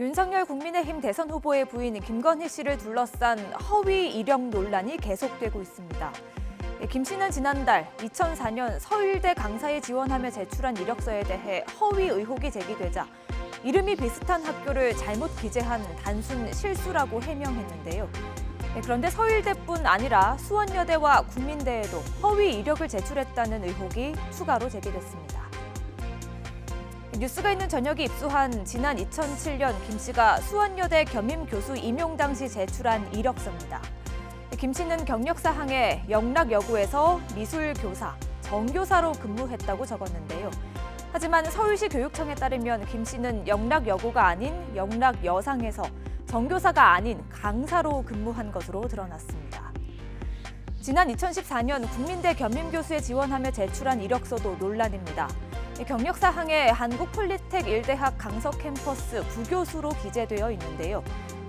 윤석열 국민의힘 대선 후보의 부인 김건희 씨를 둘러싼 허위 이력 논란이 계속되고 있습니다. 예, 김 씨는 지난달 2004년 서울대 강사에 지원하며 제출한 이력서에 대해 허위 의혹이 제기되자 이름이 비슷한 학교를 잘못 기재한 단순 실수라고 해명했는데요. 예, 그런데 서울대뿐 아니라 수원여대와 국민대에도 허위 이력을 제출했다는 의혹이 추가로 제기됐습니다. 뉴스가 있는 저녁이 입수한 지난 2007년 김 씨가 수원여대 겸임 교수 임용 당시 제출한 이력서입니다. 김 씨는 경력사항에 영락여고에서 미술교사, 정교사로 근무했다고 적었는데요. 하지만 서울시 교육청에 따르면 김 씨는 영락여고가 아닌 영락여상에서 정교사가 아닌 강사로 근무한 것으로 드러났습니다. 지난 2014년 국민대 겸임교수에 지원하며 제출한 이력서도 논란입니다. 경력사항에 한국폴리텍 일대학 강서 캠퍼스 부교수로 기재되어 있는데요.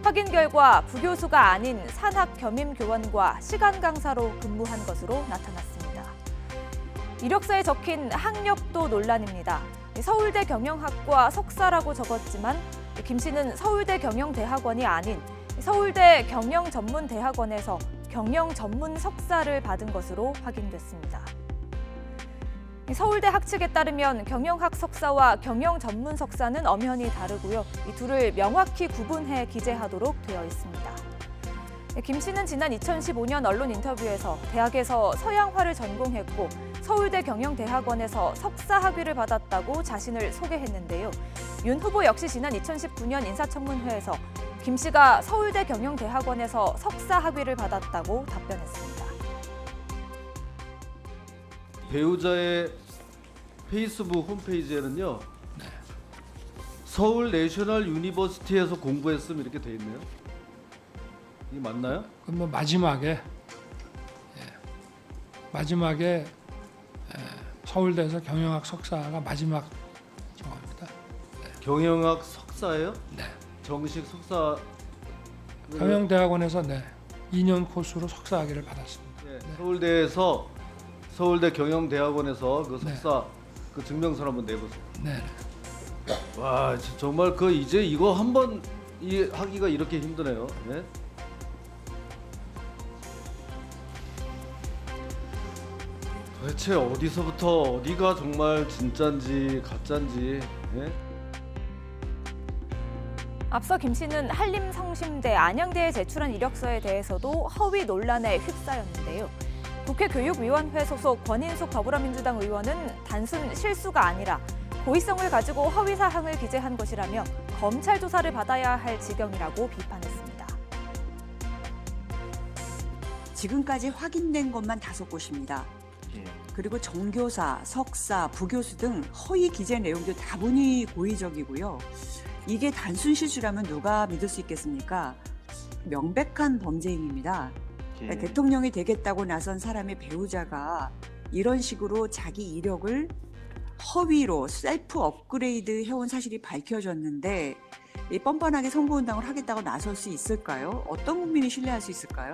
확인 결과 부교수가 아닌 산학 겸임 교원과 시간 강사로 근무한 것으로 나타났습니다. 이력서에 적힌 학력도 논란입니다. 서울대 경영학과 석사라고 적었지만 김 씨는 서울대 경영대학원이 아닌 서울대 경영전문대학원에서 경영 전문 석사를 받은 것으로 확인됐습니다. 서울대 학측에 따르면 경영학 석사와 경영 전문 석사는 엄연히 다르고요. 이 둘을 명확히 구분해 기재하도록 되어 있습니다. 김 씨는 지난 2015년 언론 인터뷰에서 대학에서 서양화를 전공했고 서울대 경영대학원에서 석사 학위를 받았다고 자신을 소개했는데요. 윤 후보 역시 지난 2019년 인사청문회에서 김 씨가 서울대 경영대학원에서 석사 학위를 받았다고 답변했습니다. 배우자의 페이스북 홈페이지에는요. 서울 내셔널 유니버시티에서 공부했음 이렇게 돼 있네요. 이게 맞나요? 그뭐 마지막에 예, 마지막에 예, 서울대에서 경영학 석사가 마지막 정합니다. 경영학 석사예요? 네. 정식 석사 경영대학원에서 네 2년 코스로 석사학위를 받았습니다. 예, 서울대에서 서울대 경영대학원에서 그 네. 석사 그 증명서 한번 내보세요. 네. 와 저- 정말 그 이제 이거 한번 이 하기가 이렇게 힘드네요. 예? 도대체 어디서부터 어디가 정말 진짠지 가짠지 예? 앞서 김 씨는 한림성심대, 안양대에 제출한 이력서에 대해서도 허위 논란에 휩싸였는데요. 국회 교육위원회 소속 권인숙 더불어민주당 의원은 단순 실수가 아니라 고의성을 가지고 허위 사항을 기재한 것이라며 검찰 조사를 받아야 할 지경이라고 비판했습니다. 지금까지 확인된 것만 다섯 곳입니다. 그리고 정교사, 석사, 부교수 등 허위 기재 내용도 다분히 고의적이고요. 이게 단순 실수라면 누가 믿을 수 있겠습니까? 명백한 범죄 행위입니다. 그러니까 대통령이 되겠다고 나선 사람의 배우자가 이런 식으로 자기 이력을 허위로 셀프 업그레이드 해온 사실이 밝혀졌는데 이 뻔뻔하게 선거운동을 하겠다고 나설 수 있을까요? 어떤 국민이 신뢰할 수 있을까요?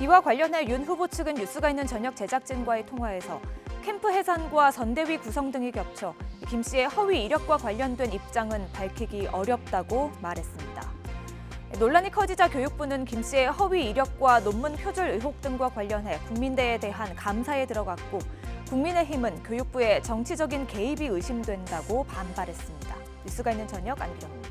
이와 관련해 윤 후보 측은 뉴스가 있는 저녁 제작진과의 통화에서 캠프 해산과 선대위 구성 등이 겹쳐 김 씨의 허위 이력과 관련된 입장은 밝히기 어렵다고 말했습니다. 논란이 커지자 교육부는 김 씨의 허위 이력과 논문 표절 의혹 등과 관련해 국민대에 대한 감사에 들어갔고 국민의힘은 교육부의 정치적인 개입이 의심된다고 반발했습니다. 뉴스가 있는 저녁 안기령입니다.